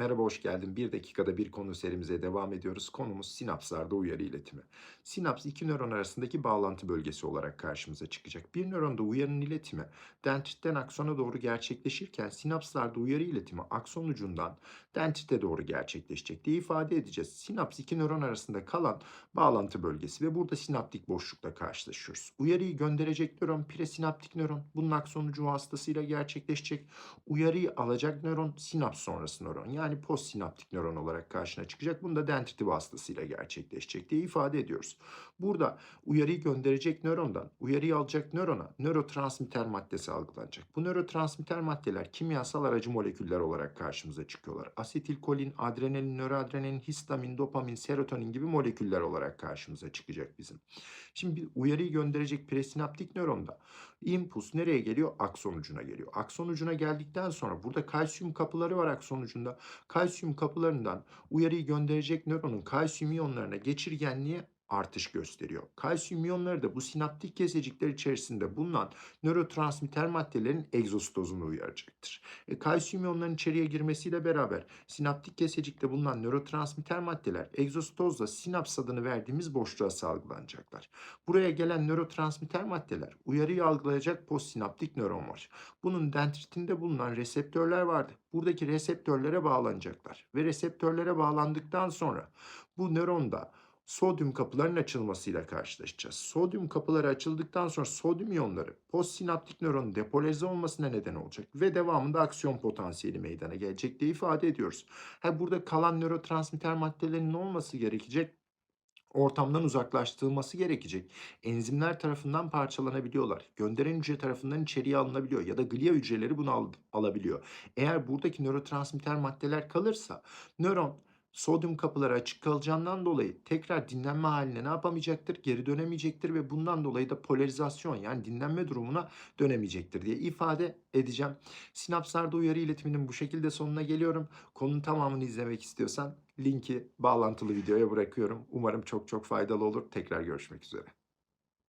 Merhaba, hoş geldin. Bir dakikada bir konu serimize devam ediyoruz. Konumuz sinapslarda uyarı iletimi. Sinaps iki nöron arasındaki bağlantı bölgesi olarak karşımıza çıkacak. Bir nöronda uyarının iletimi dendritten aksona doğru gerçekleşirken sinapslarda uyarı iletimi akson ucundan dendrite doğru gerçekleşecek diye ifade edeceğiz. Sinaps iki nöron arasında kalan bağlantı bölgesi ve burada sinaptik boşlukla karşılaşıyoruz. Uyarıyı gönderecek nöron presinaptik nöron. Bunun akson ucu vasıtasıyla gerçekleşecek. Uyarıyı alacak nöron sinaps sonrası nöron yani postsinaptik nöron olarak karşına çıkacak. Bunu da dendriti vasıtasıyla gerçekleşecek diye ifade ediyoruz. Burada uyarıyı gönderecek nörondan uyarıyı alacak nörona nörotransmitter maddesi algılanacak. Bu nörotransmitter maddeler kimyasal aracı moleküller olarak karşımıza çıkıyorlar. Asetilkolin, adrenalin, nöroadrenalin, histamin, dopamin, serotonin gibi moleküller olarak karşımıza çıkacak bizim. Şimdi uyarıyı gönderecek presinaptik nöronda impuls nereye geliyor? Akson ucuna geliyor. Akson ucuna geldikten sonra burada kalsiyum kapıları var akson ucunda. Kalsiyum kapılarından uyarıyı gönderecek nöronun kalsiyum iyonlarına geçirgenliği artış gösteriyor. Kalsiyum iyonları da bu sinaptik kesecikler içerisinde bulunan nörotransmitter maddelerin egzositozunu uyaracaktır. E, kalsiyum iyonlarının içeriye girmesiyle beraber sinaptik kesecikte bulunan nörotransmitter maddeler egzositozla sinaps adını verdiğimiz boşluğa salgılanacaklar. Buraya gelen nörotransmitter maddeler uyarıyı algılayacak postsinaptik nöron var. Bunun dendritinde bulunan reseptörler vardı. Buradaki reseptörlere bağlanacaklar ve reseptörlere bağlandıktan sonra bu nöronda sodyum kapılarının açılmasıyla karşılaşacağız. Sodyum kapıları açıldıktan sonra sodyum iyonları postsinaptik nöronun depolarize olmasına neden olacak ve devamında aksiyon potansiyeli meydana gelecek diye ifade ediyoruz. Ha, burada kalan nörotransmitter maddelerinin olması gerekecek ortamdan uzaklaştırılması gerekecek. Enzimler tarafından parçalanabiliyorlar. Gönderen hücre tarafından içeriye alınabiliyor ya da glia hücreleri bunu al- alabiliyor. Eğer buradaki nörotransmitter maddeler kalırsa nöron sodyum kapıları açık kalacağından dolayı tekrar dinlenme haline ne yapamayacaktır? Geri dönemeyecektir ve bundan dolayı da polarizasyon yani dinlenme durumuna dönemeyecektir diye ifade edeceğim. Sinapslarda uyarı iletiminin bu şekilde sonuna geliyorum. Konunun tamamını izlemek istiyorsan linki bağlantılı videoya bırakıyorum. Umarım çok çok faydalı olur. Tekrar görüşmek üzere.